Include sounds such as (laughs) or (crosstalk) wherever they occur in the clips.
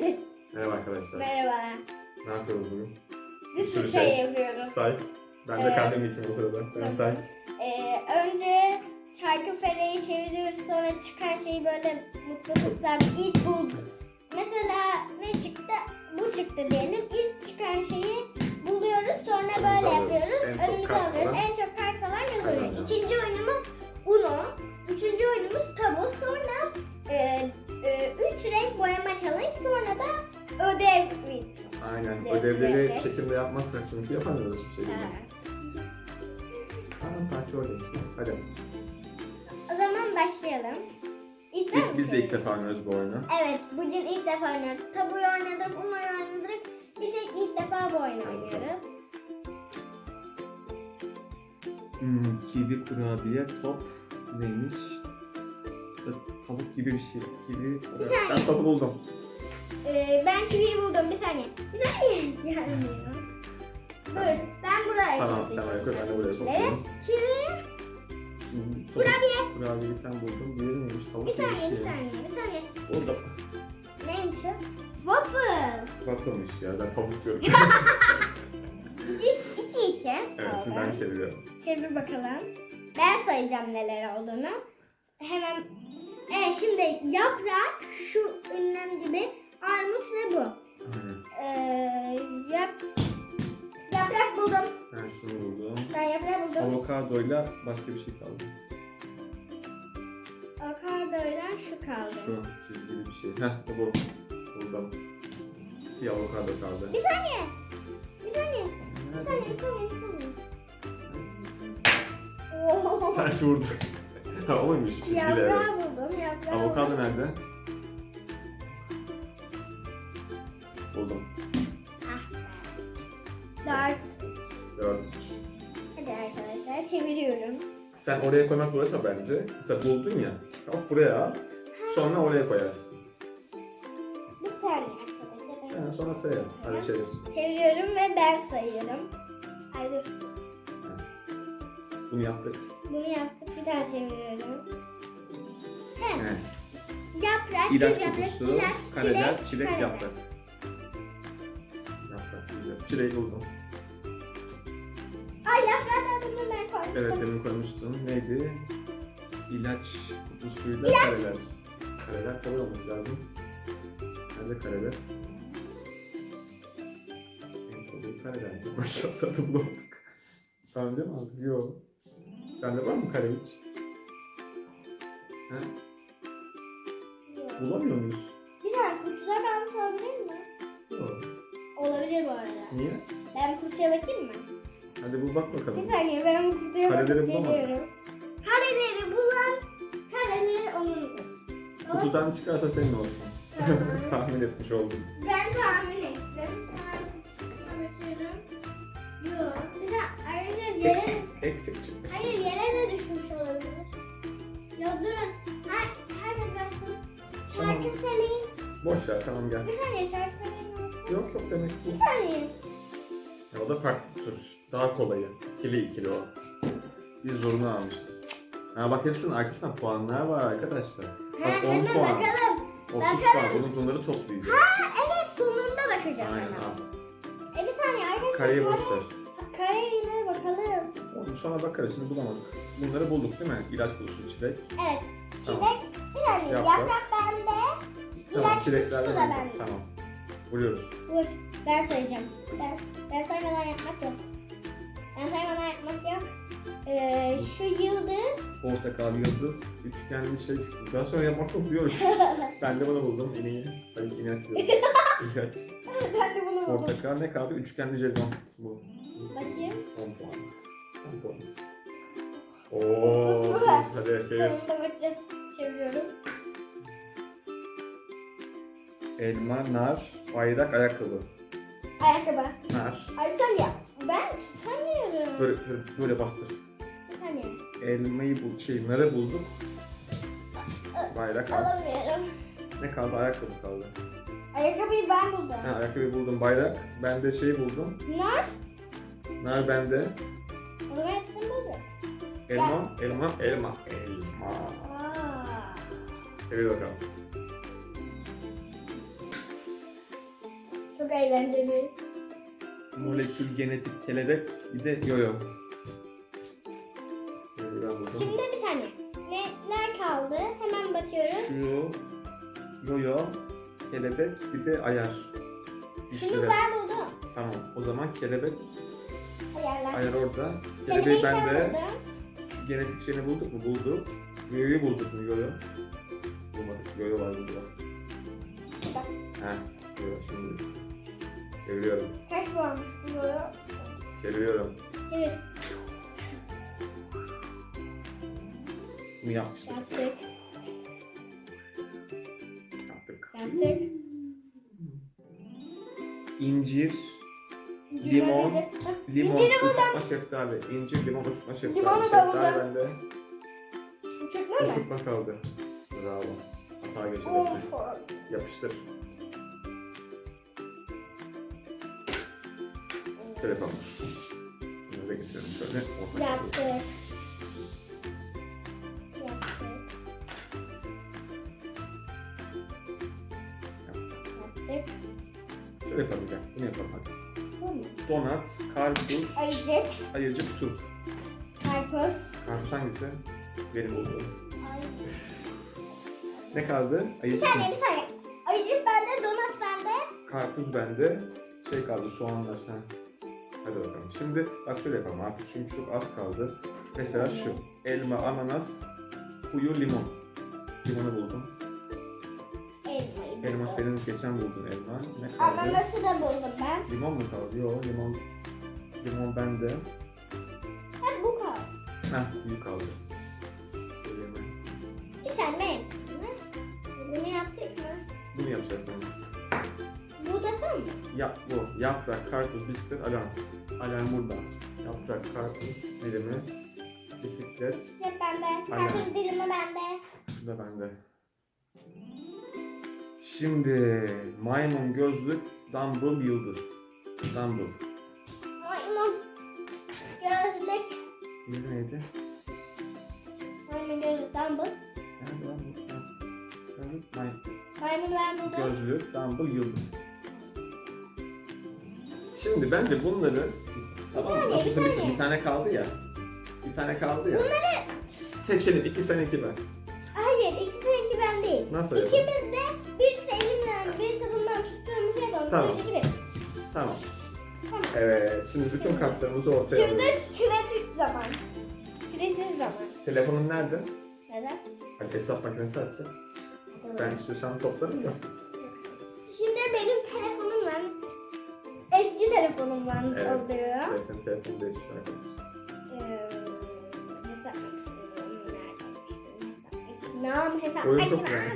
(laughs) Merhaba arkadaşlar. Merhaba. Ne yapıyoruz bugün? Bir sürü şey şey. yapıyoruz. Say. Ben de Evet. kendim için bu sırada. Tamam. say. Ee, önce çarkı feleği çeviriyoruz sonra çıkan şeyi böyle mutlu kızlar ilk bulduk. Mesela ne çıktı? Bu çıktı diyelim. İlk çıkan şeyi buluyoruz sonra böyle yapıyoruz. Önümüze alıyoruz. En şekilde yapmazsak çünkü yapamıyoruz bir şey. Ha. Tamam parça oradaymış. Hadi. O zaman başlayalım. İlk ben İlk, biz de ilk defa oynuyoruz bu oyunu. Evet, bugün ilk defa oynuyoruz. Tabuyu oynadık, Uno'yu oynadık. Bir tek ilk defa bu oyunu oynuyoruz. Hmm, kivi kurabiye top neymiş? E, Tavuk gibi bir şey. Kivi. saniye. Ben topu buldum. Ee, ben çiviyi buldum. Bir saniye. Bir saniye. (laughs) Gelmiyor. Dur, ben buraya Tamam sen oraya koy ben de buraya. Hmm, tavuk- Kurabiye. Kurabiyeyi sen buldun. Diğeri neymiş? Tavuk Bir saniye, bir saniye, bir saniye. Orada. Neymiş o? Waffle. Bakılmış ya ben tavuk diyorum. Çift 2 2. evet şimdi ben çeviriyorum. Çevir bakalım. Ben sayacağım neler olduğunu. Hemen Evet şimdi yaprak şu ünlem gibi armut ve bu. Aynen. Ee, yap, yaprak buldum. Ben şunu buldum. Ben yaprak buldum. Avokadoyla başka bir şey kaldı. Avokadoyla şu kaldı. Şu çizgili bir şey. Heh bu. Buldum. Bir avokado kaldı. Bir saniye. Bir saniye. Bir saniye, bir saniye, bir saniye. Oo. Ters vurdu. ha o muymuş çizgili evet. Yaprağı buldum. Yaprağı Avokado buldum. nerede? Çeviriyorum. Sen oraya koymak uğraşma bence. Mesela buldun ya. Hop buraya al. Sonra oraya koyarsın. Bir saniye arkadaşlar. Yani sonra sayarız. Hadi çevir. Çeviriyorum ve ben sayıyorum. Ay dur. Bunu yaptık. Bunu yaptık. Bir daha çeviriyorum. He. Evet. Yaprak, İlaç düz yaprak, kutusu, ilaç, kareler, çilek, çilek, kareler. yaprak. Yaprak, çilek. Çileği buldum. Evet demin koymuştum. Neydi? İlaç kutusuyla İlaç. kareler. Kareler kare olması lazım. Nerede kareler? En kolay kareler. Maşallah da bulamadık. Daha önce mi aldık? Yok. Sende var mı kare hiç? He? Yok. Bulamıyor muyuz? Bir saniye kutuda kalmış olabilir mi? Yok. Olabilir bu arada. Niye? Ben kutuya bakayım mı? Hadi bul bak Bir bakalım. saniye ben bu kutuya Kareleri bakıp bulamadım. geliyorum. Kareleri bulan kareleri onundur. Ama Kutudan çıkarsa senin olsun. Tamam. (laughs) Tahmin etmiş oldum. Ben tahmin ettim. Kutusuna bakıyorum. Yok. Mesela arkadaşlar yere... Eksik, eksik çıkmış. Hayır yere de düşmüş olabilir. Ya durun. Her, herkes versin. Tamam. Feleğin. Boş ver tamam gel. Bir saniye şarkı feleğin olsun. Yok yok demek Bir ki. saniye. Ya, o da farklı bir tür. Daha kolayı. İkili ikili o. Biz zorunu almışız. Ha bak hepsinin arkasında puanlar var arkadaşlar. Ha, Bak 10 hemen puan. bakalım. 30 bakalım. puan. Bunun bunları toplayacağız. Ha evet sonunda bakacağız Aynen hemen. al. E bir saniye arkadaşlar. Kareyi kare- boş ver. Kareyle bakalım. Onu sonra bakarız. Şimdi bulamadık. Bunları bulduk değil mi? İlaç kutusu, çilek. Evet. Çilek. Tamam. Bir saniye Yaprak. yaprak bende. Tamam İlaç çilekler kutusu da bulduk. bende. Tamam. Vuruyoruz. Dur ben sayacağım. Ben, ben saymadan yapmak yok. Ben saymadan yapmak yok. Ee, şu yıldız. Portakal, yıldız, üçgenli şey. Daha sonra yapmak yok diyoruz. (laughs) ben de bunu buldum. İneği. Tabii inek diyorum. İlaç. ben de bunu buldum. Portakal ne kaldı? Üçgenli jelibon. Bu. Bakayım. 10 puan. 10 puanız. Otuz Oo, mu var? hadi çevir. Sonunda bakacağız. Çeviriyorum. Elma, nar, bayrak, ayakkabı. Ayakkabı. Nar. Ay sen yap. Ben böyle böyle bastır. Bir. Elmayı bul, şey narı buldum. Bayrak al. Alamıyorum. Ne kaldı? Ayakkabı kaldı. Ayakkabıyı ben buldum. Ha, ayakkabıyı buldum. Bayrak. Ben de şey buldum. Nar. Nar bende. O zaman hepsini buldum. Elma, elma, elma, elma. Aa. Evet bakalım. Çok eğlenceli molekül, genetik, kelebek, bir de yoyo. Şimdi bir saniye. Renkler kaldı. Hemen bakıyoruz. Şu, yoyo, kelebek, bir de ayar. Şunu Üçlüler. ben buldum. Tamam. O zaman kelebek, Ayarlar. ayar orada. Kelebeği ben de buldun. genetik şeyini bulduk mu? Bulduk. Yoyo'yu bulduk mu? Yoyo. Bulmadık. Yoyo var burada. Bak. Heh. Yoyo şimdi. Çeviriyorum. Kaç varmış bunları? Çeviriyorum. Evet. Bunu yapmıştık. Yaptık. Yaptık. Yaptık. İncir, limon, limon, İnciri buldum. şeftali. İncir, limon, kurutma şeftali. Limonu da şeftali buldum. bende. Uçuk mu? Kurutma kaldı. Bravo. Hata geçirdim. Of. Yapıştır. Telefon. Bunu da getiriyorum şöyle. Ortaya Yaptı. Şöyle yapalım gel. Bunu yapalım hadi. Donat, karpuz, Ayıcık. ayırıcı kutu. Karpuz. Karpuz hangisi? Benim oldu. (laughs) Ne kaldı? Bir Ayırıcı kutu. saniye bir saniye. Ayıcık bende, donat bende. Karpuz bende. Şey kaldı soğanlar sen. Hadi bakalım. Şimdi bak şöyle yapalım artık çünkü çok az kaldı. Mesela şu. Elma, ananas, kuyu, limon. Limonu buldum. Elmayı Elma senin geçen buldun elma. Ne kaldı? Ananası da buldum ben. Limon mu kaldı? Yok limon. Limon bende. Ha bu kaldı. Heh iyi kaldı. Şöyle hemen. Bir tane mi? Bunu yaptık mı? Bunu yapacaktım buradasın mı? Ya, bu. Yaprak, karpuz, bisiklet, alarm. Alarm burada. Yaprak, karpuz, dilimi, bisiklet. Hep bende. Alarm. Karpuz dilimi bende. Bu da bende. Şimdi maymun gözlük Dumble Yıldız. Dumble. Maymun gözlük. Yıldız neydi? Maymun gözlük Dumble. Nerede lan bu? Maymun. Maymunlar burada. Gözlük Dumble Yıldız. Şimdi bence bunları... Tamam mı? Nasıl bir, bir, tane kaldı ya. Bir tane kaldı ya. Bunları... Seçelim. iki sen iki ben. Hayır. iki sen iki ben değil. Nasıl yapalım? İkimiz de birisi elimden, birisi bundan tuttuğumuzu yapalım. Tamam. Tamam. Tamam. Evet. Şimdi bütün kartlarımızı ortaya şimdi alıyoruz. Şimdi kinetik zaman. Kinesiz zaman. Telefonun nerede? Neden? Bak hesap makinesi açacağız. Ben istiyorsan toplarım da. Şimdi benim telefonum telefonumdan evet, oluyor. Evet, telefonu değiştiriyor. Ee, hesap Nam hesap. Oyun çok güzel.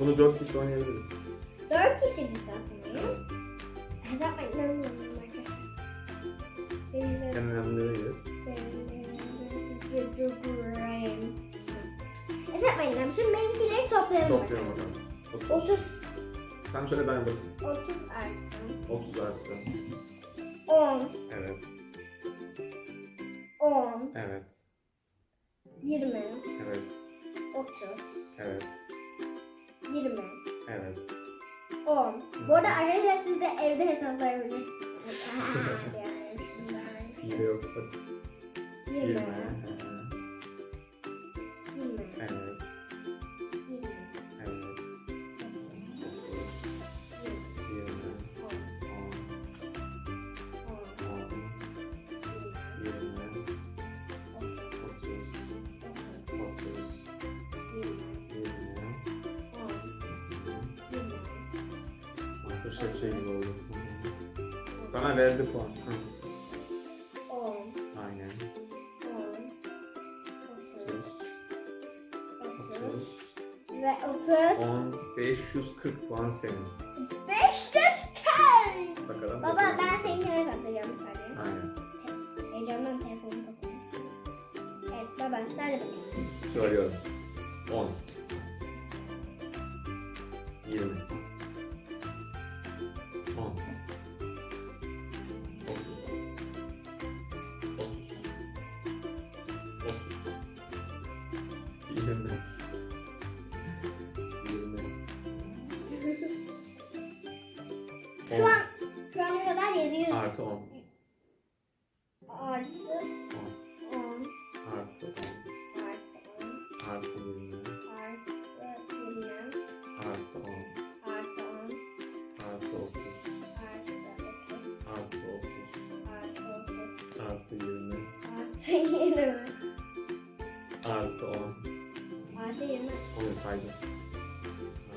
Bunu dört kişi oynayabiliriz. Dört kişi mi zaten? Hesap makinesi mi? En. Hesap makinesi. Şimdi benimkileri toplayalım. Toplayalım bakalım. 30. Sen şöyle ben basayım. 30 artı. 30 arttı. 10. Evet. 10. Evet. 20. Evet. 30. Evet. 20. Evet. 10. Bu arada arkadaşlar siz de evde hesaplayabilirsiniz. (laughs) Başka bir şey gibi oldu. Sana verdi puan. Hı. 10, Aynen. 10, 30 ve 30. 10, 540 puan senin. 5 göster. Bakalım. Baba bakalım. ben seni heyecanlandıracağım bir saniye. Aynen. Heyecandan telefonumu kapatıyorum. Evet baba sen de bakayım. Soruyorum. 10. Şu an şu ana kadar 700 Artı 10. artı 10 Artı 10. artı 10 Artı 20. artı 20 Artı 10. artı 10 Artı 30. artı 30 Artı 30. artı 30 Artı 20. artı 20 Artı 10. artı 20 Onu saydım.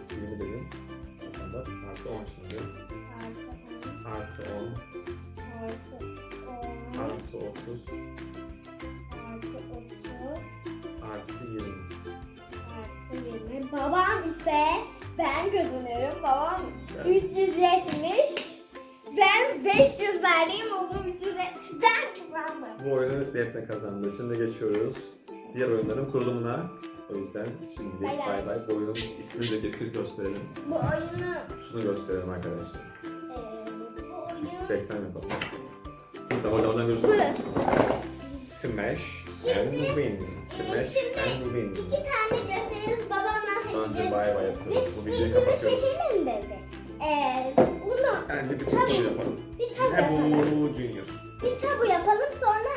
Artı 20 dedim. Artı 10 şimdi. Artı 10 Artı 10. artı 10 Artı 30. artı 30 Artı 20. artı 20 babam ise ben kazanıyorum babam Ben- 370 ben 500'lerdeyim babam 370 ben kazandım. Bu oyunu Defne kazandı. Şimdi geçiyoruz diğer oyunların kurulumuna. O yüzden şimdi Bay bay. bay bay. Bu oyunun ismini de getir gösterelim. Bu oyunu Şunu gösterelim arkadaşlar. Reklam yapalım. Tamam oradan bu gösterelim. Smash and Şimdi- win. Smash şimdi and win. iki tane gösteririz babamla Önce seçeceğiz. bay bay yapıyoruz. Bu videoyu kapatıyoruz. seçelim dedi. Eee bunu Bence bir tabu yapalım. bir tabu Ne yapalım. bu Junior? Bir tabu yapalım sonra